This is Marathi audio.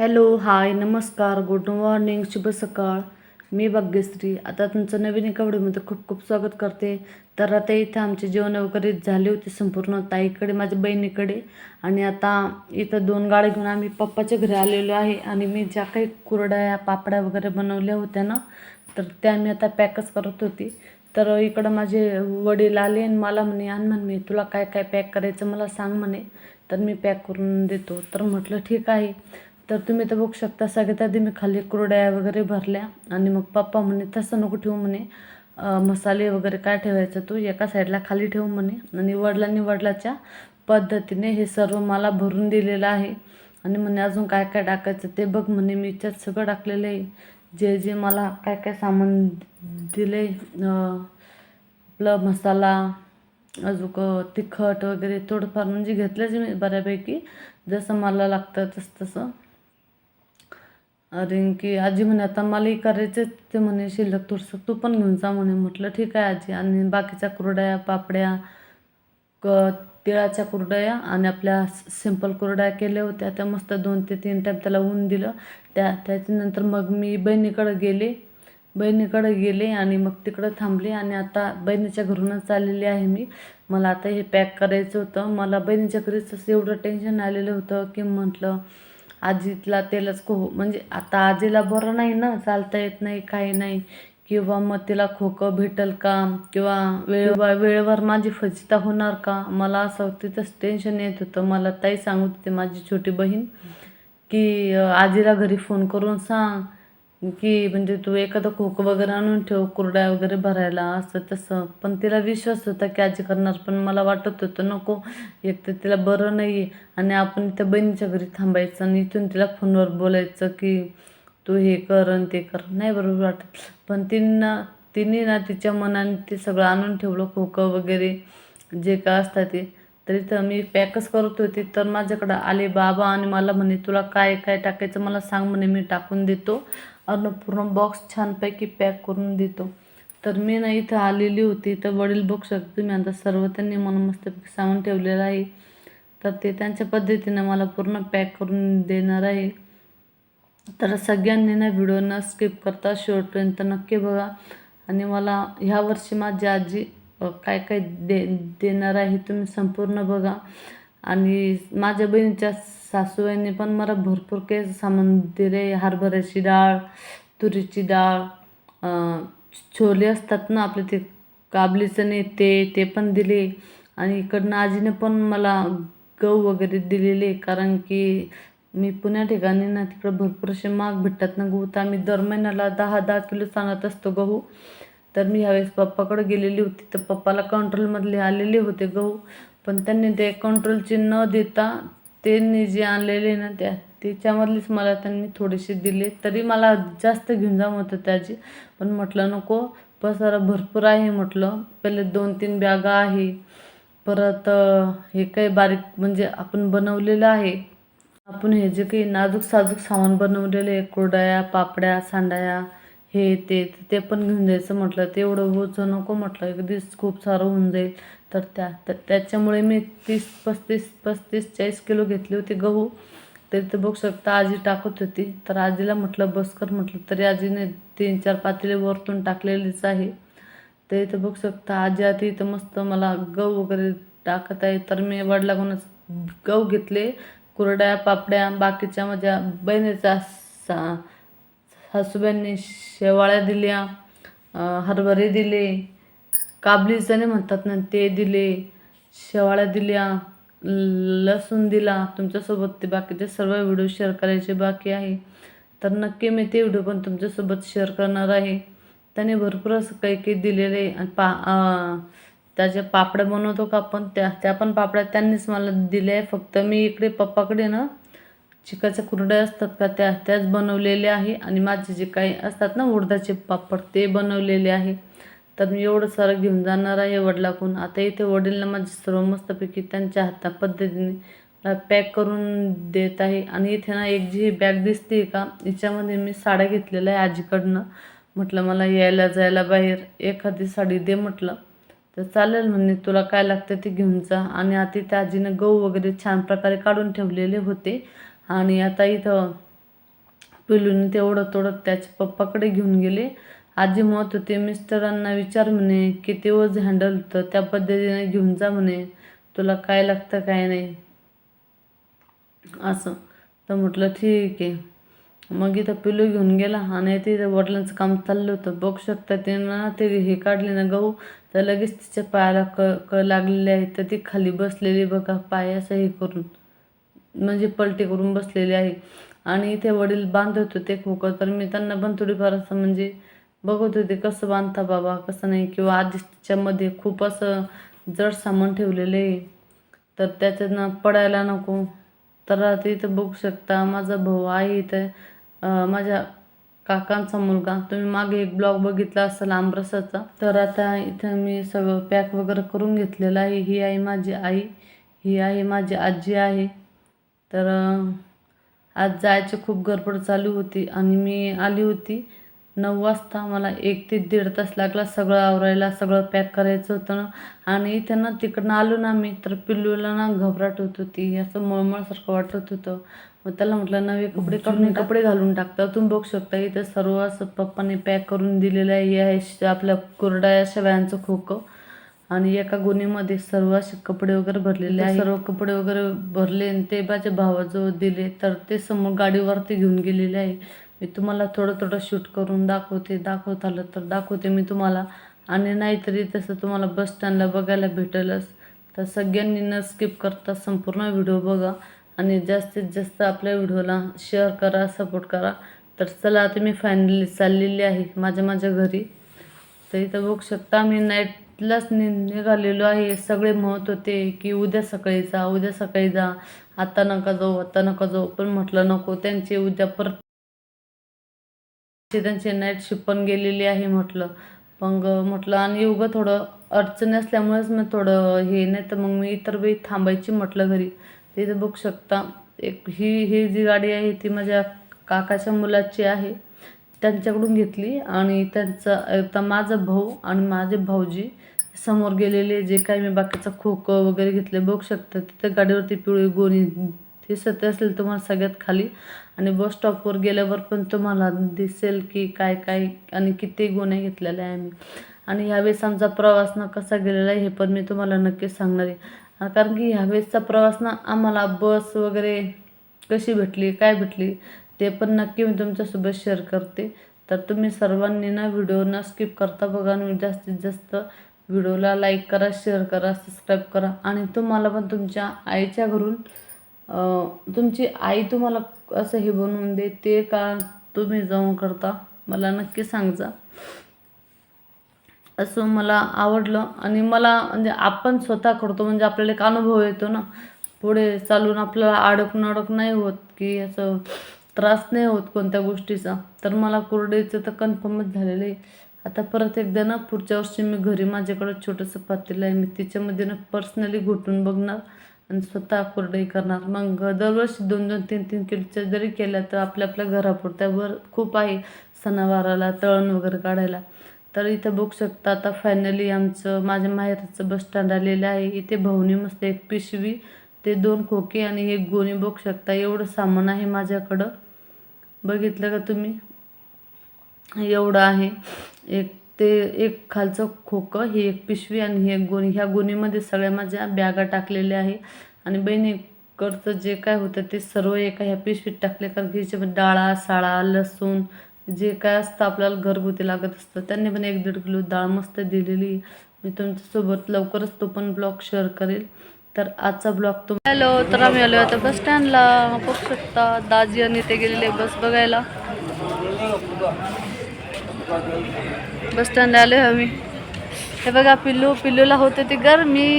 हॅलो हाय नमस्कार गुड मॉर्निंग शुभ सकाळ. मी भाग्यश्री. आता तुमचं नवीन एका व्हिडिओमध्ये खूप खूप स्वागत करते. तर आता इथं आमचे जेवण वगैरे झाले होते संपूर्ण ताईकडे माझ्या बहिणीकडे. आणि आता इथं दोन गाड्या घेऊन आम्ही पप्पाच्या घरी आलेलो आहे आणि मी ज्या काही कुरड्या पापड्या वगैरे बनवल्या होत्या ना तर त्या मी आता पॅकच करत होती. तर इकडं माझे वडील आले आणि मला म्हणे आण म्हण मी तुला काय काय पॅक करायचं मला सांग म्हणे. तर मी पॅक करून देतो. तर म्हटलं ठीक आहे. तर तुम्ही तर बघू शकता सगळ्यात आधी मी खाली कुरड्या वगैरे भरल्या आणि मग पप्पा म्हणे तसं नको ठेवू म्हणे. मसाले वगैरे काय ठेवायचं तू? एका साईडला खाली ठेवू म्हणे. आणि वडिलांनी वडिलाच्या पद्धतीने हे सर्व मला भरून दिलेलं आहे. आणि म्हणे अजून काय काय टाकायचं ते बघ म्हणे. मी याच्यात सगळं टाकलेलं आहे. जे जे मला काय काय सामान दिले आपलं मसाला अजून तिखट वगैरे थोडंफार म्हणजे घेतलंच मी बऱ्यापैकी. जसं मला लागतं तसं तसं. अरे की आजी म्हणे आता मलाही करायचं ते म्हणे शिल्लक थोडंसं तू पण घेऊन जा म्हणे. म्हटलं ठीक आहे आजी. आणि बाकीच्या कुरड्या पापड्या क तिळाच्या कुरडया आणि आपल्या सिंपल कुरड्या केल्या होत्या. त्या मस्त दोन ते तीन टाईम त्याला ऊन दिलं. त्या त्याच्यानंतर मग मी बहिणीकडं गेले. बहिणीकडे गेले आणि मग तिकडं थांबले. आणि आता बहिणीच्या घरूनच आलेली आहे मी. मला आता हे पॅक करायचं होतं. मला बहिणीच्या घरीच असं एवढं टेन्शन आलेलं होतं की म्हटलं आजीला तेलच खो म्हणजे आता आजीला बरं नाही ना चालता येत नाही काही नाही. किंवा मग तिला खोकं भेटेल का? किंवा वेळेवर वेळेवर माझी फजिता होणार का? मला असं तिथंच टेन्शन येत होतं. मला ताई सांगत होती माझी छोटी बहीण की आजीला घरी फोन करून सांग. की म्हणजे तू एखादं खोकं वगैरे आणून ठेव कुरड्या वगैरे भरायला असं तसं. पण तिला विश्वास होता की आजी करणार पण मला वाटत होतं नको एक तर तिला बरं नाही आहे आणि आपण त्या बहिणीच्या घरी थांबायचं आणि इथून तिला फोनवर बोलायचं की तू हे कर आणि ते कर. नाही बरोबर वाटत. पण तिनं तिने ना तिच्या मनाने ते सगळं आणून ठेवलं खोकं वगैरे जे काय असतात ते. तरी तर मी पॅकच करत होते तर माझ्याकडं आले बाबा आणि मला म्हणे तुला काय काय टाकायचं मला सांग म्हणे मी टाकून देतो. अन्नपूर्ण पूर्ण बॉक्स छानपैकी पॅक करून देतो. तर मी ना इथं आलेली होती. तर वडील बघू शकते तुम्ही आता सर्व त्यांनी मला मस्तपैकी सांगून ठेवलेलं आहे. तर ते त्यांच्या पद्धतीने मला पूर्ण पॅक करून देणार आहे. तर सगळ्यांनी ना व्हिडिओ न स्किप करता शेवटपर्यंत नक्की बघा. आणि मला ह्या वर्षी माझी आजी काय काय दे देणार आहे तुम्ही संपूर्ण बघा. आणि माझ्या बहिणीच्या सासूबाईंनी पण मला भरपूर काही सामान दिले. हरभऱ्याची डाळ तुरीची डाळ छोले असतात ना आपले ते काबली चणे ते ते पण दिले. आणि इकडनं आजीने पण मला गहू वगैरे दिलेले कारण की मी पुण्या ठिकाणी ना तिकडं भरपूर असे माग भेटतात ना गहू. तर आम्ही दर महिन्याला दहा दहा किलो सांगत असतो गहू. तर मी ह्यावेळेस पप्पाकडे गेलेली होती. तर पप्पाला कंट्रोलमधले आलेले होते गहू. पण त्यांनी ते कंट्रोलचे न देता त्यांनी जे आणलेले ना त्या त्याच्यामधलीच मला त्यांनी थोडेसे दिले. तरी मला जास्त घेऊन जाम होतं त्याची पण म्हटलं नको पसारा भरपूर आहे म्हटलं. पहिले दोन तीन बॅगा आहे. परत हे काही बारीक म्हणजे आपण बनवलेलं आहे. आपण हे जे काही नाजूक साजूक सामान बनवलेलं आहे कुरड्या पापड्या सांडाया हे ते ते पण घेऊन जायचं म्हटलं. ते एवढं ओझं नको म्हटलं. एक दिवस खूप सारं होऊन जाईल. तर त्या त्याच्यामुळे मी तीस पस्तीस पस्तीस चाळीस किलो घेतली होती गहू. तरी ते बघू शकता आजी टाकत होती. तर आजीला म्हटलं बसकर म्हटलं. तरी आजीने तीन चार पातेले वरतून टाकलेलीच आहे. ते इथं बघू शकता आजी आधी इथं मस्त मला गहू वगैरे टाकत आहे. तर मी वडिलाकडूनच गहू घेतले. कुरड्या पापड्या बाकीच्या माझ्या बहिणीच्या सा सासूबाईंनी शेवाळ्या दिल्या हरभरे दिले. काबली चणे म्हणतात ना ते दिले शेवाळ्या दिल्या ल- लसूण दिला तुमच्यासोबत ते बाकीचे सर्व व्हिडिओ शेअर करायचे बाकी आहे. तर नक्की मी ते व्हिडिओ पण तुमच्यासोबत शेअर करणार आहे. त्याने भरपूर असं काही काही दिलेलं आहे. आणि पा अं, त्याच्या पापड्या बनवतो का आपण त्या त्या पण पापड्या त्यांनीच मला दिल्या आहे. फक्त मी इकडे पप्पाकडे ना चिकाच्या कुरड्या असतात का त्या त्याच बनवलेल्या आहे. आणि माझे जे काही असतात ना उडदाचे पापड ते बनवलेले आहे. तर मी एवढं सारं घेऊन जाणार आहे वडिलाकून आता इथे वडील माझे सर्व मस्तपैकी त्यांच्या हाता पद्धतीने पॅक करून देत आहे. आणि इथे ना एक जी बॅग दिसते का हिच्यामध्ये मी साड्या घेतलेल्या आहे आजीकडनं. म्हटलं मला यायला जायला बाहेर एखादी साडी दे म्हटलं. तर चालेल म्हणे तुला काय लागतं ते घेऊन जा. आणि आता त्या आजीनं गहू वगैरे छान प्रकारे काढून ठेवलेले होते. आणि आता इथं पिलून तेवढं तोडत त्याच्या पप्पाकडे घेऊन गेले. आजी मत होते मिस्टरांना विचार म्हणे किती वज हँडल होतं त्या पद्धतीने घेऊन जा म्हणे तुला काय लागतं काय नाही. असं. तर म्हटलं ठीक आहे. मग इथं पिलू घेऊन गेला आणि तिथं वडिलांचं काम चाललं होतं. बघू शकता त्यांना ते हे काढले ना गहू तर लगेच तिच्या पायाला क क लागलेले आहे तर ती खाली बसलेली बघा पाय असं हे करून म्हणजे पलटी करून बसलेली आहे. आणि इथे वडील बांधत होते खोकं तर मी त्यांना पण थोडीफार असं म्हणजे बघत होते कसं बांधता बाबा कसं नाही. किंवा आधीच तिच्यामध्ये खूप असं जड सामान ठेवलेलं आहे. तर त्याच्यानं पडायला नको. तर आता इथं बघू शकता माझा भाऊ आहे इथं माझ्या काकांचा मुलगा. तुम्ही मागे एक ब्लॉग बघितला असेल आमरसाचा. तर आता इथं मी सगळं पॅक वगैरे करून घेतलेलं आहे. ही आहे माझी आई. ही आहे माझी आजी आहे. तर आज जायची खूप गडबड चालू होती आणि मी आली होती. नऊ वाजता मला एक ते दीड तास लागला सगळं आवरायला सगळं पॅक करायचं होतं ना. आणि इथं ना तिकडनं आलो ना मी तर पिल्लूला ना घबराट होत होती असं मळमळसारखं वाटत होतं. मग त्याला म्हटलं नवे कपडे काढून कपडे घालून टाकता. तुम्ही बघू शकता इथं सर्व असं पप्पाने पॅक करून दिलेलं आहे. हे श- आपल्या कुरड्या शेवयांचं खोकं. आणि एका गोणीमध्ये सर्व असे कपडे वगैरे भरलेले आहे सर्व कपडे वगैरे भरले आणि ते माझ्या भावाजवळ दिले. तर ते समोर गाडीवरती घेऊन गेलेले आहे. मी तुम्हाला थोडं थोडं शूट करून दाखवते दाखवत आलं तर दाखवते मी तुम्हाला. आणि नाहीतरी तसं तुम्हाला बस स्टँडला बघायला भेटेलच. तर सगळ्यांनी न स्किप करता संपूर्ण व्हिडिओ बघा. आणि जास्तीत जास्त आपल्या व्हिडिओला शेअर करा सपोर्ट करा. तर चला आता मी फायनली चाललेली आहे माझ्या माझ्या घरी. तर इथं बघू शकता मी नाईटलाच नि निघालेलो आहे. सगळे म्हणत होते की उद्या सकाळी जा उद्या सकाळी जा. आता नका जाऊ आता नका जाऊ. पण म्हटलं नको. त्यांचे उद्या परत ते त्यांची नाईट पण गेलेली आहे म्हटलं. मग म्हटलं आणि उगं थोडं अडचणी असल्यामुळेच मी थोडं हे नाही तर मग मी इतर वेळी थांबायची म्हटलं घरी. तिथे बघू शकता. एक ही ही जी गाडी आहे ती माझ्या काकाच्या मुलाची आहे. त्यांच्याकडून घेतली आणि त्यांचा आता माझा भाऊ आणि माझे भाऊजी समोर गेलेले जे काही मी बाकीचं खोकं वगैरे घेतले बघू शकता. तिथं गाडीवरती पिवळी गोणी दिसत असेल तुम्हाला सगळ्यात खाली. आणि बस स्टॉपवर गेल्यावर पण तुम्हाला दिसेल की काय काय आणि किती गुन्हे घेतलेले आहे आम्ही. आणि ह्यावेळेस आमचा प्रवास ना कसा गेलेला आहे हे पण मी तुम्हाला नक्कीच सांगणार आहे. कारण की ह्यावेळेसचा प्रवास ना आम्हाला बस वगैरे कशी भेटली काय भेटली ते पण नक्की मी तुमच्यासोबत शेअर करते. तर तुम्ही सर्वांनी ना व्हिडिओ न स्किप करता बघा आणि जास्तीत जास्त व्हिडिओला लाईक करा शेअर करा सबस्क्राईब करा. आणि तुम्हाला पण तुमच्या आईच्या घरून तुमची आई तुम्हाला असं हे बनवून देते का तुम्ही जाऊन करता? मला नक्की सांगजा. असं मला आवडलं आणि मला म्हणजे आपण स्वतः करतो म्हणजे आपल्याला एक अनुभव येतो ना. पुढे चालून आपल्याला अडकून अडक नाही होत की असं त्रास नाही होत कोणत्या गोष्टीचा. तर मला कुरडेचं तर कन्फर्मच झालेलं आहे. आता परत एकदा ना पुढच्या वर्षी मी घरी माझ्याकडं छोटंसं पातेलं आहे. मी तिच्यामध्ये ना पर्सनली घुटून बघणार. आणि स्वतः कुरडई करणार. मग दरवर्षी दोन दोन तीन तीन किलोच्या जरी केल्या तर आपल्या आपल्या घरापुरत्यावर खूप आहे सणावाराला तळण वगैरे काढायला. तर इथं बघू शकता आता फायनली आमचं माझ्या माहेरचं बस स्टँड आलेलं आहे. इथे भवनी मस्त एक पिशवी ते दोन खोके आणि एक गोणी बघू शकता. एवढं सामान आहे माझ्याकडं. बघितलं का तुम्ही? एवढं आहे. एक ते एक खालचं खोकं ही एक पिशवी आणि ही एक गोणी. ह्या गोणीमध्ये सगळ्या माझ्या बॅगा टाकलेल्या आहे. आणि बहिणीकडचं जे काय होतं ते सर्व एका ह्या पिशवीत टाकले. कारण की ह्याच्यामध्ये डाळा साळा लसूण जे काय असतं आपल्याला घरगुती लागत असतं त्यांनी पण एक दीड किलो डाळ मस्त दिलेली. मी तुमच्यासोबत लवकरच तो पण ब्लॉग शेअर करेल. तर आजचा ब्लॉग तो हॅलो तर आम्ही आलो आता बस स्टँडला. बघू शकता दाजी आणि ते गेलेले बस बघायला. बस स्टँड आले आम्ही. हे बघा पिल्लू पिल्लूला होते ती गरमी.